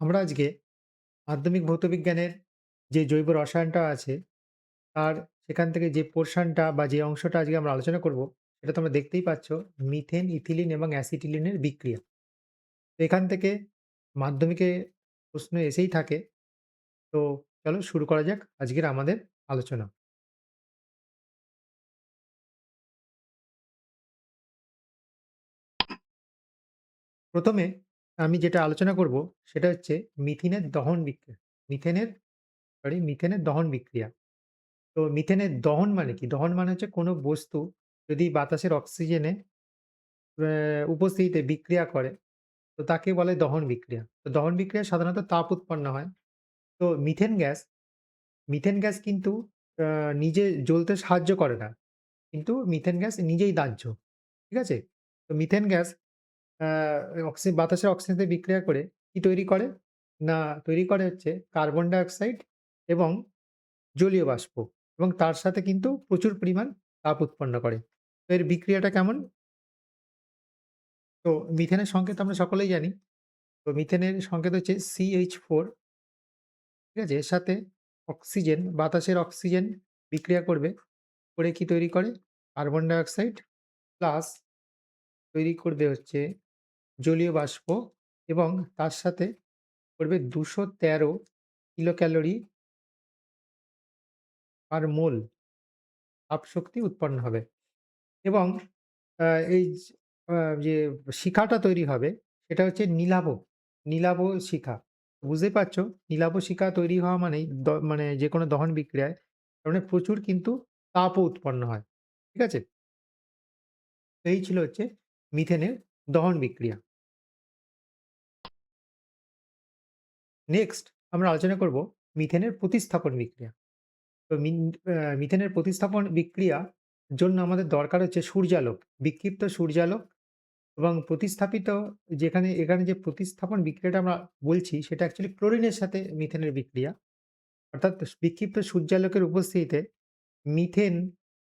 আমরা আজকে মাধ্যমিক ভৌতবিজ্ঞানের যে জৈব রসায়নটা আছে, তার সেখান থেকে যে পোরশনটা বা যে অংশটা আজকে আমরা আলোচনা করব, সেটা তোমরা দেখতেই পাচ্ছ মিথেন, ইথিলিন এবং অ্যাসিটিলিনের বিক্রিয়া। এখান থেকে মাধ্যমিকে প্রশ্ন এসেই থাকে। তো চলো শুরু করা যাক আজকের আমাদের আলোচনা। প্রথমে আমি যেটা আলোচনা করব সেটা হচ্ছে মিথেনের দহন বিক্রিয়া। মিথেনের সরি মিথেনের দহন বিক্রিয়া। তো মিথেনের দহন মানে কি? দহন মানে হচ্ছে কোনো বস্তু যদি বাতাসের অক্সিজেনে উপস্থিতিতে বিক্রিয়া করে, তো তাকে বলে দহন বিক্রিয়া। তো দহন বিক্রিয়ায় সাধারণত তাপ উৎপন্ন হয়। তো মিথেন গ্যাস, মিথেন গ্যাস কিন্তু নিজে জ্বলতে সাহায্য করে না। কিন্তু মিথেন গ্যাস নিজেই দাহ্য। ঠিক আছে? তো মিথেন গ্যাস অক্সি বাতাসের অক্সিজেন বিক্রিয়া করে কি তৈরি করে? না তৈরি করে হচ্ছে কার্বন ডাই অক্সাইড এবং জলীয় বাষ্প এবং তার সাথে কিন্তু প্রচুর পরিমাণ তাপ উৎপন্ন করে। তো এর বিক্রিয়াটা কেমন? তো মিথেনের সংকেত আমরা সকলেই জানি। তো মিথেনের সংকেত হচ্ছে CH4 ঠিক আছে? এর সাথে অক্সিজেন, বাতাসের অক্সিজেন বিক্রিয়া করবে। করে কি তৈরি করে? কার্বন ডাই অক্সাইড প্লাস তৈরি করবে হচ্ছে জলীয় বাষ্প এবং তার সাথে করবে ২১৩ কিলোক্যালোরি আর মোল তাপশক্তি উৎপন্ন হবে এবং এই যে শিখাটা তৈরি হবে সেটা হচ্ছে নীলাভ, নীলাভ শিখা। বুঝতে পারছ নীলাভ শিখা তৈরি হওয়া মানেই মানে যেকোনো দহন বিক্রিয়ায় তার মানে প্রচুর কিন্তু তাপও উৎপন্ন হয়। ঠিক আছে? এই ছিল হচ্ছে মিথেনের দহন বিক্রিয়া। নেক্সট আমরা আলোচনা করব মিথেনের প্রতিস্থাপন বিক্রিয়া। তো মিথেনের প্রতিস্থাপন বিক্রিয়া জন্য আমাদের দরকার হচ্ছে সূর্যালোক, বিক্ষিপ্ত সূর্যালোক এবং প্রতিস্থাপিত যেখানে এখানে যে প্রতিস্থাপন বিক্রিয়াটা আমরা বলছি সেটা অ্যাকচুয়ালি ক্লোরিনের সাথে মিথেনের বিক্রিয়া। অর্থাৎ বিক্ষিপ্ত সূর্যালোকের উপস্থিতিতে মিথেন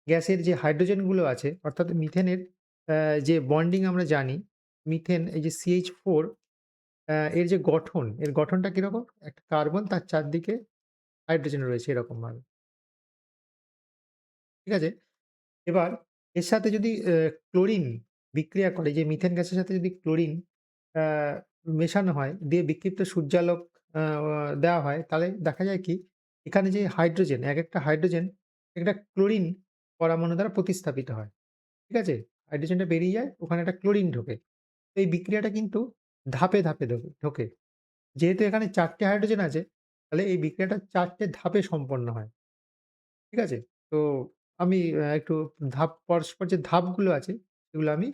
গ্যাসের যে হাইড্রোজেনগুলো আছে অর্থাৎ মিথেনের যে বন্ডিং আমরা জানি, মিথেন এই যে CH4 এর যে গঠন, এর গঠনটা কীরকম? একটা কার্বন তার চারদিকে হাইড্রোজেন রয়েছে এরকমভাবে। ঠিক আছে? এবার এর সাথে যদি ক্লোরিন বিক্রিয়া করে যে মিথেন গ্যাসের সাথে যদি ক্লোরিন মেশানো হয়, দিয়ে বিক্ষিপ্ত সূর্যালোক দেওয়া হয়, তাহলে দেখা যায় কি? এখানে যে হাইড্রোজেন, একেকটা হাইড্রোজেন একটা ক্লোরিন পরমাণু দ্বারা প্রতিস্থাপিত হয়। ঠিক আছে? হাইড্রোজেনটা বেরিয়ে যায়, ওখানে একটা ক্লোরিন ঢোকে। তো এই বিক্রিয়াটা কিন্তু ধাপে, ধাপে ঢোকে। যেহেতু এখানে চারটে হাইড্রোজেন আছে, তাহলে এই বিক্রিয়াটা চারটে ধাপে সম্পন্ন হয়। ঠিক আছে? তো আমি একটু ধাপ পরস্পর যে ধাপগুলো আছে, সেগুলো আমি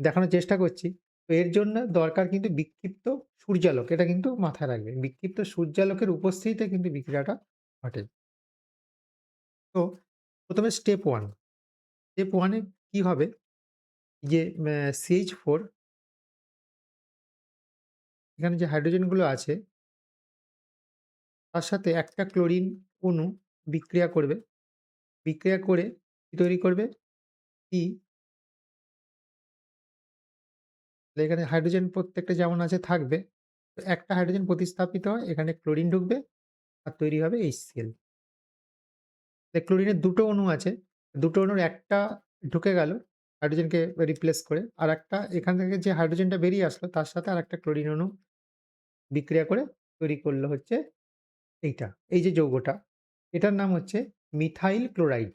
দেখানোর চেষ্টা করছি। তো এর জন্য দরকার কিন্তু বিক্ষিপ্ত সূর্যালোক। এটা কিন্তু মাথায় রাখবে বিক্ষিপ্ত সূর্যালোকের উপস্থিতিতে কিন্তু বিক্রিয়াটা ঘটে। তো প্রথমে স্টেপ ওয়ান স্টেপ 1 এ কি হবে? যে ম্যা CH4 এখানে যে হাইড্রোজেনগুলো আছে তার সাথে একটা ক্লোরিন অণু বিক্রিয়া করবে। বিক্রিয়া করে কি তৈরি করবে? কি এখানে হাইড্রোজেন প্রত্যেকটা যেমন আছে থাকবে। তো একটা হাইড্রোজেন প্রতিস্থাপিত হয়, এখানে ক্লোরিন ঢুকবে আর তৈরি হবে। তাহলে ক্লোরিনের ২ টো অণু আছে। ২ টো অণুর একটা ঢুকে গেল হাইড্রোজেনকে রিপ্লেস করে। আর একটা এখান থেকে যে হাইড্রোজেনটা বেরিয়ে আসলো তার সাথে আর একটা ক্লোরিন অণু বিক্রিয়া করে তৈরি করল হচ্ছে এইটা। এই যে যৌগটা, এটার নাম হচ্ছে মিথাইল ক্লোরাইড।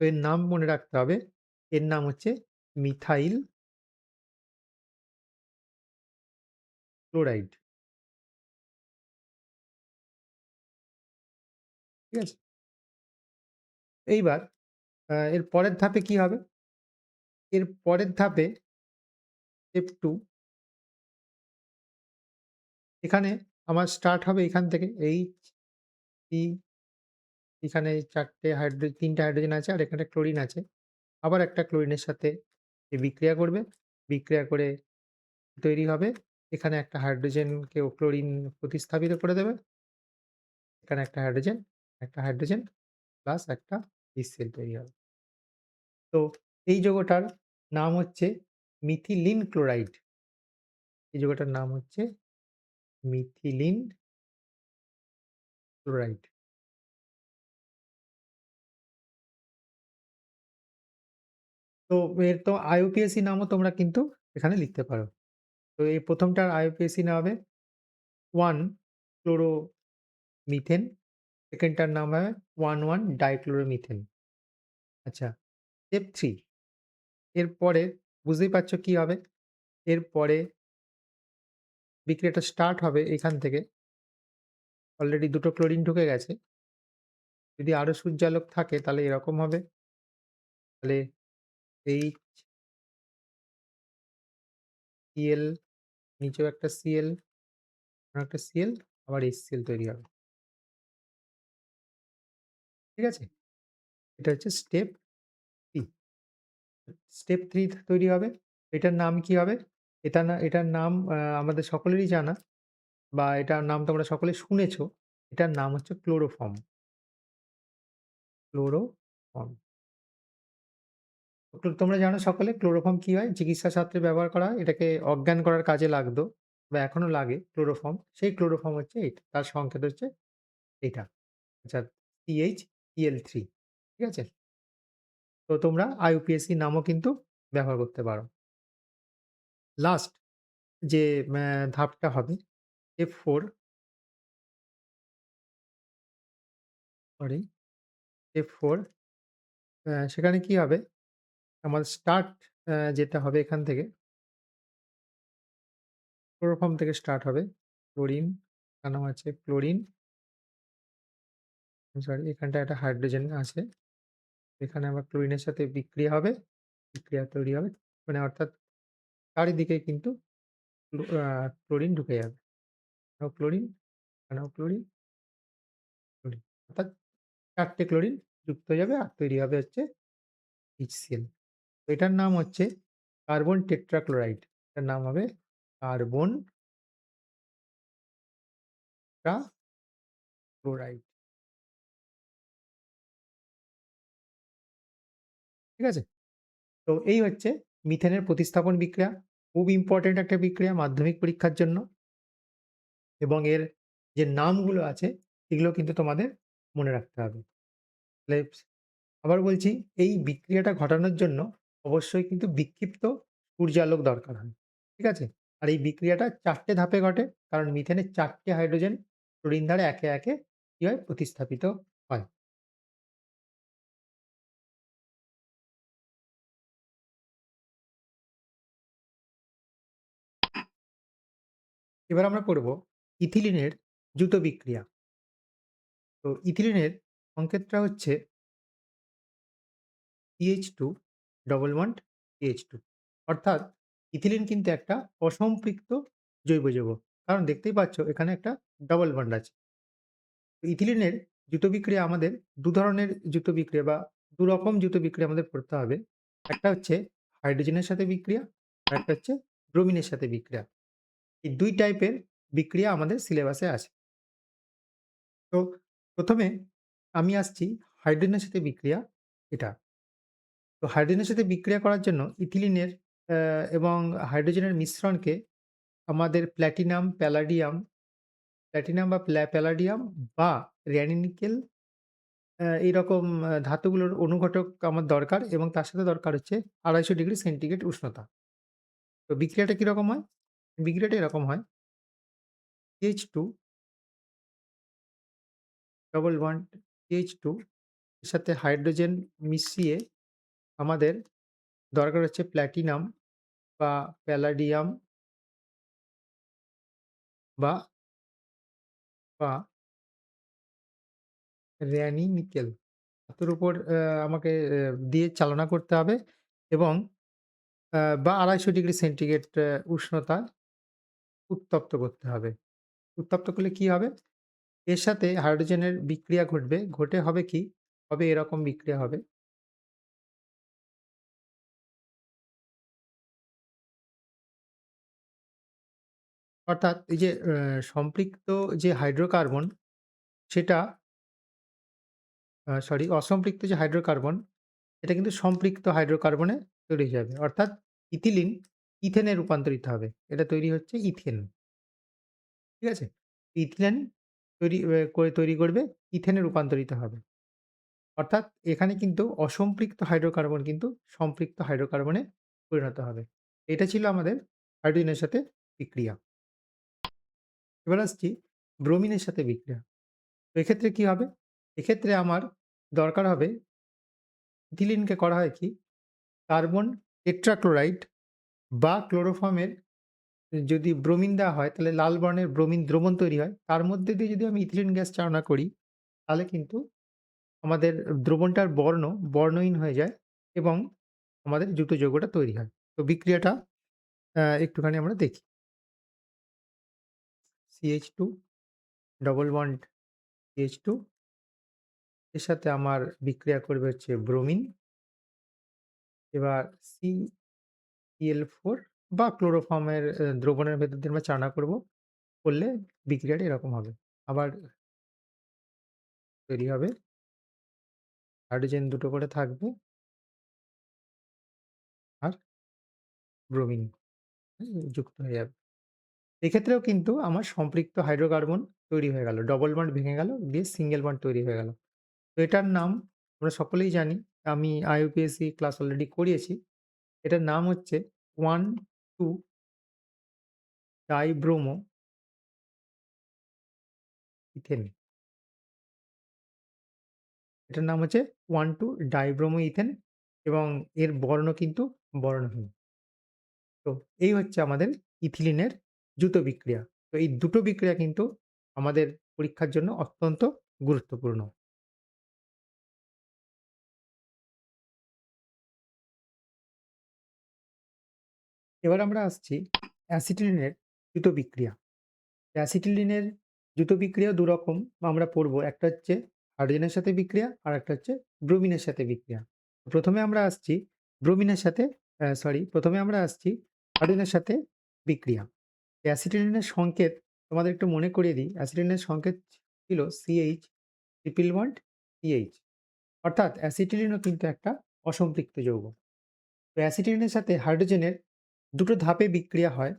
তো এর নাম মনে রাখতে হবে। এর নাম হচ্ছে মিথাইল ক্লোরাইড। ঠিক আছে? এইবার এর পরের ধাপে কি হবে? এর পরের ধাপে স্টেপ 2 এখানে আমার স্টার্ট হবে এখান থেকে H, C এখানে ৪ টে হাইড্রো ৩ টে হাইড্রোজেন আছে আর এখানে ক্লোরিন আছে। আবার একটা ক্লোরিনের সাথে বিক্রিয়া করবে। বিক্রিয়া করে তৈরি হবে। এখানে একটা হাইড্রোজেনকেও ক্লোরিন প্রতিস্থাপিত করে দেবে। এখানে একটা হাইড্রোজেন, একটা হাইড্রোজেন প্লাস একটা HCl তৈরি হবে। তো এই যৌগটার নাম হচ্ছে মিথিলিন ক্লোরাইড। এই যৌগটার নাম হচ্ছে মিথিলিন ক্লোরাইড। তো এর তো IUPAC নামও তোমরা কিন্তু এখানে লিখতে পারো। তো এই ১ম টার IUPAC নাম হবে 1 ক্লোরোমিথেন, 2nd টার নাম হবে 1,1 ডাইক্লোরোমিথেন। আচ্ছা, স্টেপ 3 এরপরে বুঝতেই পারছ কি হবে? এরপরে বিক্রিয়াটা স্টার্ট হবে এখান থেকে। অলরেডি দুটো ক্লোরিন ঢুকে গেছে। যদি আরও সূর্যালোক থাকে তাহলে এরকম হবে। তাহলে H Cl নিচেও একটা Cl, একটা সিএল আবার HCl তৈরি হবে। ঠিক আছে? এটা হচ্ছে স্টেপ 3 স্টেপ থ্রি তৈরি হবে। এটার নাম কি হবে? এটা না, এটার নাম আমাদের সকলেরই জানা বা এটার নাম তোমরা সকলে শুনেছ। এটার নাম হচ্ছে ক্লোরোফর্ম। ক্লোরোফর্ম। তোমরা জানো সকলে ক্লোরোফর্ম কি হয়? চিকিৎসা শাস্ত্রে ব্যবহার করা। এটাকে অজ্ঞান করার কাজে লাগতো বা এখনও লাগে ক্লোরোফর্ম। সেই ক্লোরোফর্ম হচ্ছে এইটা। তার সংকেত হচ্ছে এইটা। আচ্ছা CH-Cl3 ঠিক আছে? তো তোমরা IUPAC নামও কিন্তু ব্যবহার করতে পারো। লাস্ট যে ধাপটা হবে F4 সরি F4 অ্যা সেখানে কি হবে? আমাদের স্টার্ট যেটা হবে এখান থেকে ক্লোরোফর্ম থেকে স্টার্ট হবে। ক্লোরিন, এখানেও আছে ক্লোরিন। সরি এখানটায় একটা হাইড্রোজেন আছে। এখানে আবার ক্লোরিনের সাথে বিক্রিয়া হবে। বিক্রিয়া তৈরি হবে। মানে অর্থাৎ চারিদিকে কিন্তু ক্লোরিন ঢুকে যাবে। এখানেও ক্লোরিন, এখানেও ক্লোরিন, ক্লোরিন। অর্থাৎ ৪ টে ক্লোরিন যুক্ত হয়ে যাবে আর তৈরি হবে হচ্ছে HCl। এটার নাম হচ্ছে কার্বন টেট্রাক্লোরাইড। এটার নাম হবে কার্বন ক্লোরাইড। ঠিক আছে? তো এই হচ্ছে মিথেনের প্রতিস্থাপন বিক্রিয়া। খুব ইম্পোর্টেন্ট একটা বিক্রিয়া মাধ্যমিক পরীক্ষার জন্য। এবং এর যে নামগুলো আছে এগুলো কিন্তু তোমাদের মনে রাখতে হবে। আবার বলছি এই বিক্রিয়াটা ঘটানোর জন্য অবশ্যই কিন্তু বিক্ষিপ্ত সূর্যালোক দরকার হয়। ঠিক আছে? আর এই বিক্রিয়াটা চারটে ধাপে ঘটে। কারণ মিথেনের চারটে হাইড্রোজেন ক্লোরিন দ্বারা একে, একে কি হয়? প্রতিস্থাপিত এবার আমরা পড়ব ইথিলিনের দ্রুত বিক্রিয়া। তো ইথিলিনের সংকেতটা হচ্ছে CH2 ডবল বন্ড CH2 অর্থাৎ ইথিলিন কিন্তু একটা অসম্পৃক্ত জৈব যৌগ। কারণ দেখতেই পাচ্ছ এখানে একটা ডবল বন্ড আছে। ইথিলিনের দ্রুত বিক্রিয়া আমাদের দু ধরনের দ্রুত বিক্রিয়া বা ২ রকম দ্রুত বিক্রিয়া আমাদের পড়তে হবে। একটা হচ্ছে হাইড্রোজেনের সাথে বিক্রিয়া, আর একটা হচ্ছে ব্রোমিনের সাথে বিক্রিয়া। এই দুই টাইপের বিক্রিয়া আমাদের সিলেবাসে আছে। তো প্রথমে আমি আসছি হাইড্রোজেনের সাথে বিক্রিয়া এটা। তো হাইড্রোজেনের সাথে বিক্রিয়া করার জন্য ইথিলিনের এবং হাইড্রোজেনের মিশ্রণকে আমাদের প্ল্যাটিনাম প্যালাডিয়াম, প্ল্যাটিনাম বা প্যালাডিয়াম বা র্যানি-নিকেল এইরকম ধাতুগুলোর অনুঘটক আমার দরকার এবং তার সাথে দরকার হচ্ছে ২৫০ ডিগ্রি সেন্টিগ্রেড উষ্ণতা। তো বিক্রিয়াটা কীরকম হয়? বিক্রিয়াটা এরকম হয়। CH2 double one bond CH2 এর সাথে হাইড্রোজেন মিশিয়ে আমাদের দরকার হচ্ছে প্লাটিনাম বা প্যালাডিয়াম বা বা র্যানি-নিকেল ধাতুর উপর আমাকে দিয়ে চালনা করতে হবে এবং বা ২৫০ ডিগ্রি সেন্টিগ্রেড অ্যা উষ্ণতায় উত্তপ্ত করতে হবে। উত্তপ্ত করলে কি হবে? এর সাথে হাইড্রোজেনের বিক্রিয়া ঘটবে। ঘটে হবে কি? হবে এরকম বিক্রিয়া হবে। অর্থাৎ এই যে সম্পৃক্ত যে হাইড্রোকার্বন, সেটা সরি, অসম্পৃক্ত যে হাইড্রোকার্বন, এটা কিন্তু সম্পৃক্ত হাইড্রোকার্বনে তৈরি হয়ে যাবে। অর্থাৎ ইথিলিন ইথেনে রূপান্তরিত হবে। এটা তৈরি হচ্ছে ইথেন। ঠিক আছে? ইথিলিন তৈরি করে তৈরি করবে, ইথেনে রূপান্তরিত হবে। অর্থাৎ এখানে কিন্তু অসম্পৃক্ত হাইড্রোকার্বন কিন্তু সম্পৃক্ত হাইড্রোকার্বনে পরিণত হবে। এটা ছিল আমাদের হাইড্রোজেনের সাথে বিক্রিয়া। এবার আসছি ব্রোমিনের সাথে বিক্রিয়া। তো এক্ষেত্রে কি হবে? এক্ষেত্রে আমার দরকার হবে ইথিলিনকে করা হয় কি? কার্বন টেট্রাক্লোরাইড বা ক্লোরোফর্মের যদি ব্রোমিন দেওয়া হয় তাহলে লাল বর্ণের ব্রোমিন দ্রবণ তৈরি হয়। তার মধ্যে দিয়ে যদি আমি ইথিলিন গ্যাস চালনা করি, তাহলে কিন্তু আমাদের দ্রবণটার বর্ণ বর্ণহীন হয়ে যায় এবং আমাদের জুট যৌগটা তৈরি হয়। তো বিক্রিয়াটা একটুখানি আমরা দেখি। CH two double bond CH two এর সাথে আমার বিক্রিয়া করবে হচ্ছে ব্রোমিন। এবার CCl4 বা ক্লোরোফর্মের দ্রবণের ভেতর দিয়ে আমরা চালনা করব। করলে বিক্রিয়াটা এরকম হবে। আবার তৈরি হবে। হাইড্রোজেন দুটো করে থাকবে। আর ব্রোমিন যুক্ত হয়ে যাবে। এক্ষেত্রেও কিন্তু আমার সম্পৃক্ত হাইড্রোকার্বন তৈরি হয়ে গেল। ডবল বন্ড ভেঙে গেল, দিয়ে সিঙ্গেল বন্ড তৈরি হয়ে গেল। তো এটার নাম আমরা সকলেই জানি। আমি IUPAC ক্লাস অলরেডি করিয়েছি। এটার নাম হচ্ছে 1,2 ডাইব্রোমো ইথেন। এটার নাম হচ্ছে 1,2 ডাইব্রোমো ইথেন এবং এর বর্ণ কিন্তু বর্ণহীন। তো এই হচ্ছে আমাদের ইথিলিনের দ্রুত বিক্রিয়া। তো এই দুটো বিক্রিয়া কিন্তু আমাদের পরীক্ষার জন্য অত্যন্ত গুরুত্বপূর্ণ। এবার আমরা আসছি অ্যাসিটিলিনের দ্রুত বিক্রিয়া। অ্যাসিটিলিনের দ্রুত বিক্রিয়া ২ রকম আমরা পড়ব। একটা হচ্ছে হাইড্রোজেনের সাথে বিক্রিয়া, আর একটা হচ্ছে ব্রোমিনের সাথে বিক্রিয়া। প্রথমে আমরা আসছি ব্রোমিনের সাথে সরি প্রথমে আমরা আসছি হাইড্রোজেনের সাথে বিক্রিয়া। অ্যাসিটিলিনের সংকেত তোমাদের একটু মনে করিয়ে দিই। অ্যাসিটিলিনের সংকেত ছিল সিএইচ ট্রিপল বন্ড CH অর্থাৎ অ্যাসিটিলিনও কিন্তু একটা অসম্পৃক্ত যৌগ। তো অ্যাসিটিলিনের সাথে হাইড্রোজেনের দুটো ধাপে বিক্রিয়া হয়।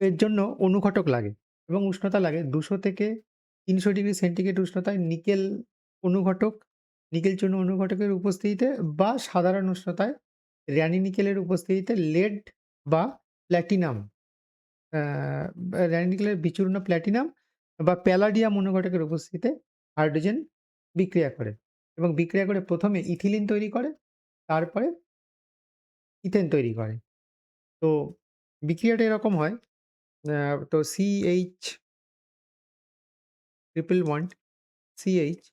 এর জন্য অনুঘটক লাগে এবং উষ্ণতা লাগে দুশো থেকে ৩০০ ডিগ্রি সেন্টিগ্রেড উষ্ণতায় নিকেল অনুঘটক, নিকেল চূর্ণ অনুঘটকের উপস্থিতিতে বা সাধারণ উষ্ণতায় র্যানি নিকেলের উপস্থিতিতে লেড বা প্ল্যাটিনাম র্যানি নিকেলের বিচূর্ণ প্ল্যাটিনাম বা প্যালাডিয়াম অনুঘটকের উপস্থিতিতে হাইড্রোজেন বিক্রিয়া করে এবং বিক্রিয়া করে প্রথমে ইথিলিন তৈরি করে, তারপরে ইথেন তৈরি করে। তো বিক্রিয়াটা এরকম হয় আ তো CH ট্রিপল বন্ড CH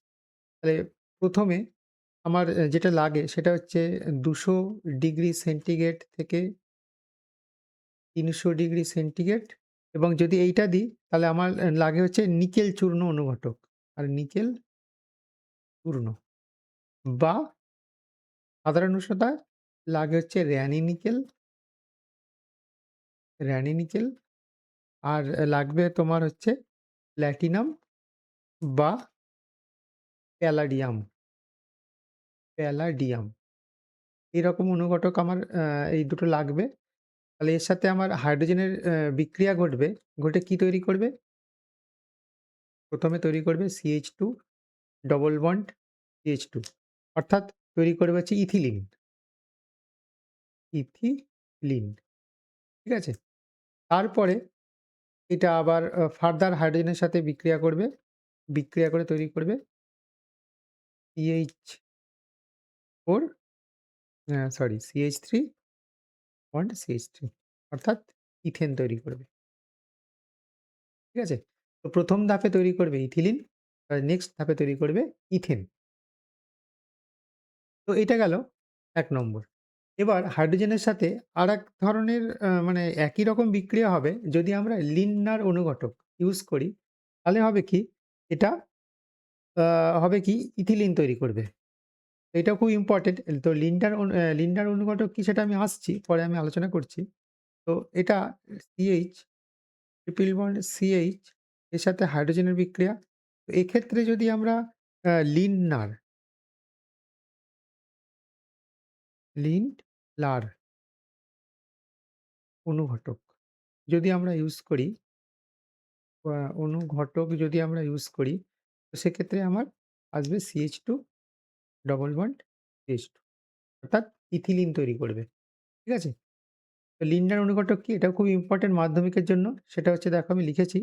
তাহলে প্রথমে আমার যেটা লাগে সেটা হচ্ছে দুশো ডিগ্রি সেন্টিগ্রেড থেকে ৩০০ ডিগ্রি সেন্টিগ্রেড এবং যদি এইটা দিই তাহলে আমার লাগে হচ্ছে নিকেল চূর্ণ অনুঘটক। আর নিকেল চূর্ণ বা সাধারণ উষ্ণতায় লাগে হচ্ছে র্যানি নিকেল র্যানি নিকেল আর লাগবে তোমার হচ্ছে প্ল্যাটিনাম বা প্যালাডিয়াম। প্যালাডিয়াম। এরকম অনুঘটক আমার এই দুটো লাগবে। তাহলে এর সাথে আমার হাইড্রোজেনের বিক্রিয়া ঘটবে। ঘটে কি তৈরি করবে? ১ম এ তৈরি করবে CH2 ডবল বন্ড CH2 অর্থাৎ তৈরি করবে হচ্ছে ইথিলিন। ইথিলিন। ঠিক আছে? তারপরে এটা আবার ফার্দার হাইড্রোজেনের সাথে বিক্রিয়া করবে। বিক্রিয়া করে তৈরি করবে CH4 four sorry CH3 bond CH3 অর্থাৎ ইথেন তৈরি করবে। ঠিক আছে? তো প্রথম ধাপে তৈরি করবে ইথিলিন, নেক্সট ধাপে তৈরি করবে ইথেন। তো এটা গেল এক নম্বর। এবার হাইড্রোজেনের সাথে আরেক ধরনের মানে একই রকম বিক্রিয়া হবে যদি আমরা লিন্ডনার অনুঘটক ইউজ করি, তাহলে হবে কি? এটা হবে কি? ইথিলিন তৈরি করবে। এটা খুব ইম্পোর্টেন্ট। তো লিন্ডার লিন্ডার অনুঘটক কি সেটা আমি আসছি। পরে আমি আলোচনা করছি। তো এটা সিএইচ ট্রিপল বন্ড CH এর সাথে হাইড্রোজেনের বিক্রিয়া। তো এক্ষেত্রে যদি আমরা আ লিন্ডনার লিন্ডলার অনুঘটক যদি আমরা ইউজ করি অনুঘটক যদি আমরা ইউজ করি, তো সেক্ষেত্রে আমার আসবে CH2 ডবল বন্ড CH2 অর্থাৎ ইথিলিন তৈরি করবে। ঠিক আছে? তো লিন্ডার অনুঘটক কি? এটাও খুব ইম্পোর্টেন্ট মাধ্যমিকের জন্য। সেটা হচ্ছে দেখো আমি লিখেছি।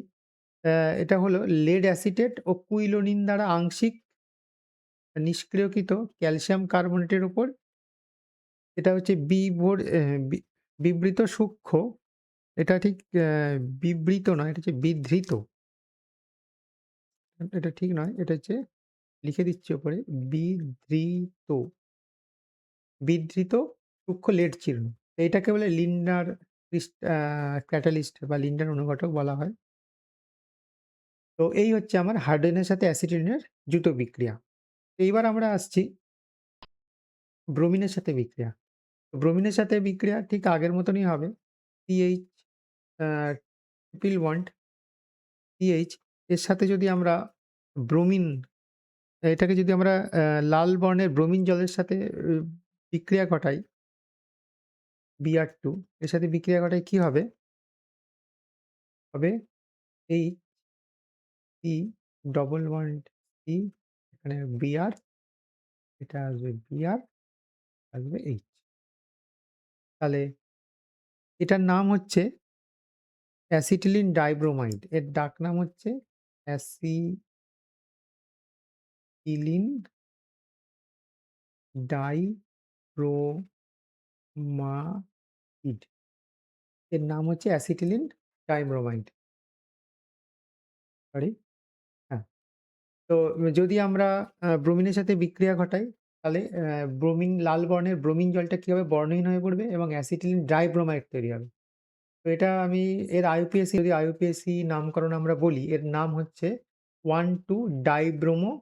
এটা হলো লেড অ্যাসিটেট ও কুইলোনিন দ্বারা আংশিক নিষ্ক্রিয়কৃত ক্যালসিয়াম কার্বনেটের উপর এটা হচ্ছে বিভোর বিবৃত সূক্ষ্ম এটা ঠিক বিবৃত নয়, এটা হচ্ছে বিধৃত। এটা ঠিক নয়। এটা হচ্ছে লিখে দিচ্ছি ওপরে বিধৃত। বিধৃত সূক্ষ্ম লেট চিহ্ন। এটাকে বলে লিন্ডার ক্যাটালিস্ট বা লিন্ডার অনুঘটক বলা হয়। তো এই হচ্ছে আমার হাইড্রোজেনের সাথে অ্যাসিডিনের দ্রুত বিক্রিয়া। এইবার আমরা আসছি ব্রোমিনের সাথে বিক্রিয়া। ব্রোমিনের সাথে বিক্রিয়া ঠিক আগের মতনই হবে। আ ট্রিপল বন্ড CH এর সাথে যদি আমরা ব্রোমিন, এটাকে যদি আমরা লাল বর্ণের ব্রোমিন জলের সাথে বিক্রিয়া ঘটাই Br2 এর সাথে বিক্রিয়া ঘটায় কি হবে? হবে H C double bond C এখানে Br এটা আসবে Br আসবে H। তাহলে এটার নাম হচ্ছে অ্যাসিটিলিন ডাইব্রোমাইড। এর ডাক নাম হচ্ছে অ্যাসিটিলিন ডাইব্রোমাইড। এর নাম হচ্ছে অ্যাসিটিলিন ডাইব্রোমাইড। সরি? হ্যাঁ। তো যদি আমরা ব্রোমিনের সাথে বিক্রিয়া ঘটাই তাহলে ব্রোমিন লাল বর্ণের ব্রোমিন জলটা কি হবে? বর্ণহীন হয়ে পড়বে এবং অ্যাসিটিলিন ডাইব্রোমাইড তৈরি হবে। তো এটা আমি এর IUPAC যদি IUPAC নামকরণ আমরা বলি এর নাম হচ্ছে 1,2 ডাইব্রোমো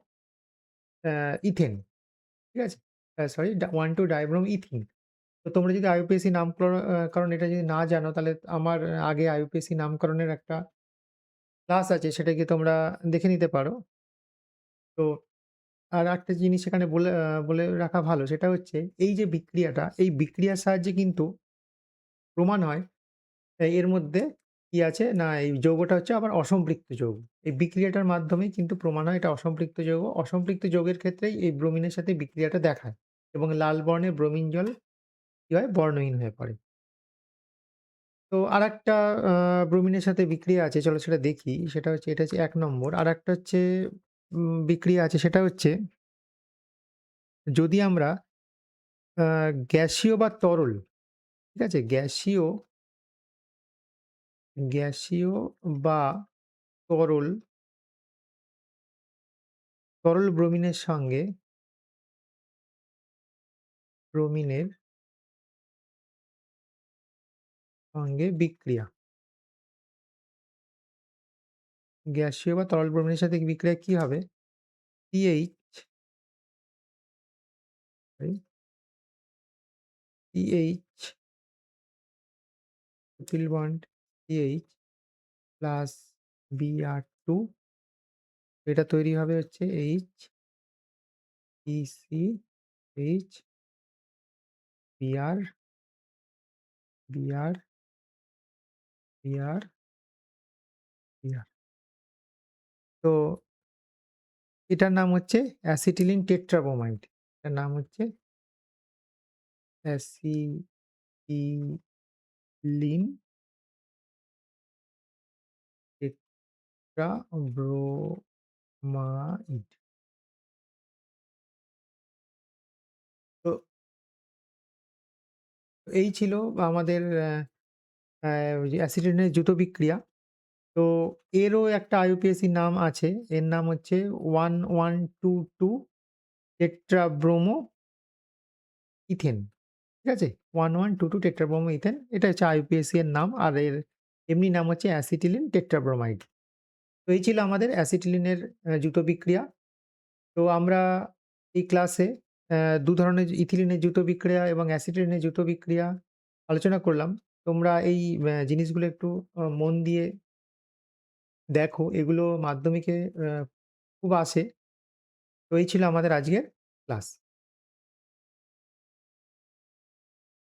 অ্যা ইথেন। ঠিক আছে? Sorry 1,2 dibromo ethene. তো তোমরা যদি IUPAC নামকর আ করণ এটা যদি না জানো তাহলে আমার আগে IUPAC নামকরণের একটা ক্লাস আছে সেটা গিয়ে তোমরা দেখে নিতে পারো। তো আরেকটা জিনিস এখানে বলে বলে রাখা ভালো, সেটা হচ্ছে এই যে বিক্রিয়াটা, এই বিক্রিয়ার সাহায্যে কিন্তু প্রমাণ হয় এর মধ্যে কি আছে? না, এই যৌগটা হচ্ছে আবার অসম্পৃক্ত যৌগ। এই বিক্রিয়াটার মাধ্যমেই কিন্তু প্রমাণ হয় এটা অসম্পৃক্ত যৌগ। অসম্পৃক্ত যৌগের ক্ষেত্রেই এই ব্রোমিনের সাথে বিক্রিয়াটা দেখায় এবং লাল বর্ণের ব্রোমিন জল কি হয়? বর্ণহীন হয়ে পড়ে। তো আরেকটা, আ, ব্রোমিনের সাথে বিক্রিয়া আছে, চলো সেটা দেখি। সেটা হচ্ছে, এটা হচ্ছে এক নম্বর। আর একটা হচ্ছে বিক্রিয়া আছে সেটা হচ্ছে যদি আমরা গ্যাসীয় বা তরল, ঠিক আছে? গ্যাসীয় গ্যাসীয় বা তরল তরল ব্রোমিনের সঙ্গে ব্রোমিনের সঙ্গে বিক্রিয়া। গ্যাসীয় বা তরল ব্রোমিনের সাথে বিক্রিয়া কি হবে? Triple bond CH plus Br2 এটা তৈরি হবে হচ্ছে H H ECH Br Br Br Br তো এটার নাম হচ্ছে অ্যাসিটিলিন টেট্রাব্রোমাইড। এটার নাম হচ্ছে অ্যাসিটিলিন টেট্রাব্রোমাইড। তো এই ছিল আমাদের অ্যাসিটিলিনের দ্রুত বিক্রিয়া। তো এরও একটা IUPAC নাম আছে। এর নাম হচ্ছে 1122 টেট্রাব্রোমো ইথেন। ঠিক আছে? 1122 টেট্রাব্রোমো ইথেন। এটা হচ্ছে IUPAC এর নাম। আর এর এমনি নাম হচ্ছে অ্যাসিটিলিন টেট্রাব্রোমাইড। তো এই ছিল আমাদের অ্যাসিটিলিনের জুতো বিক্রিয়া। তো আমরা এই ক্লাসে দু ধরনের ইথিলিনের জুতো বিক্রিয়া এবং অ্যাসিটিলিনের জুতো বিক্রিয়া আলোচনা করলাম। তোমরা এই জিনিসগুলো একটু মন দিয়ে দেখো। এগুলো মাধ্যমিকে খুব আসে। তো এই ছিল আমাদের আজকের ক্লাস।